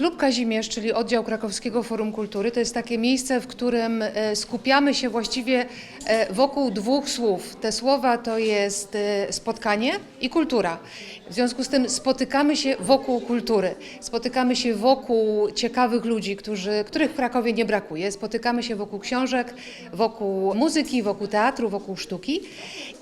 Klub Kazimierz, czyli oddział Krakowskiego Forum Kultury, to jest takie miejsce, w którym e, skupiamy się właściwie e, wokół dwóch słów. Te słowa to jest e, spotkanie i kultura. W związku z tym spotykamy się wokół kultury, spotykamy się wokół ciekawych ludzi, którzy, których w Krakowie nie brakuje. Spotykamy się wokół książek, wokół muzyki, wokół teatru, wokół sztuki.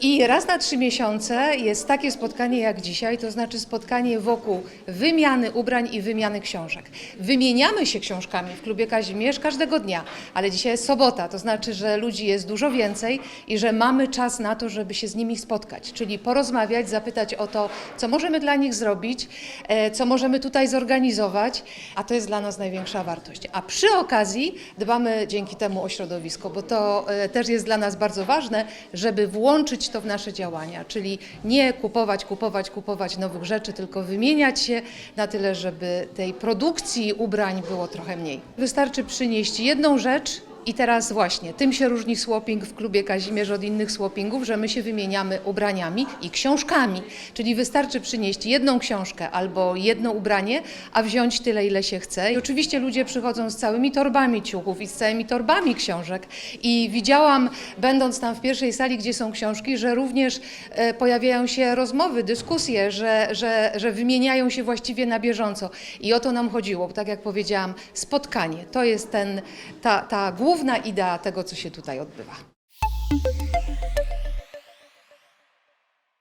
I raz na trzy miesiące jest takie spotkanie jak dzisiaj, to znaczy spotkanie wokół wymiany ubrań i wymiany książek. Wymieniamy się książkami w klubie Kazimierz każdego dnia, ale dzisiaj jest sobota, to znaczy, że ludzi jest dużo więcej i że mamy czas na to, żeby się z nimi spotkać, czyli porozmawiać, zapytać o to, co możemy dla nich zrobić, e, co możemy tutaj zorganizować, a to jest dla nas największa wartość. A przy okazji dbamy dzięki temu o środowisko, bo to e, też jest dla nas bardzo ważne, żeby włączyć to w nasze działania, czyli nie kupować, kupować, kupować nowych rzeczy, tylko wymieniać się na tyle, żeby tej produkcji ubrań było trochę mniej. Wystarczy przynieść jedną rzecz, i teraz właśnie, tym się różni swapping w klubie Kazimierz od innych swappingów, że my się wymieniamy ubraniami i książkami. Czyli wystarczy przynieść jedną książkę albo jedno ubranie, a wziąć tyle, ile się chce. I oczywiście ludzie przychodzą z całymi torbami ciuchów i z całymi torbami książek. I widziałam, będąc tam w pierwszej sali, gdzie są książki, że również e, pojawiają się rozmowy, dyskusje, że, że, że wymieniają się właściwie na bieżąco. I o to nam chodziło, tak jak powiedziałam, spotkanie. To jest ten, ta, ta główna idea tego, co się tutaj odbywa.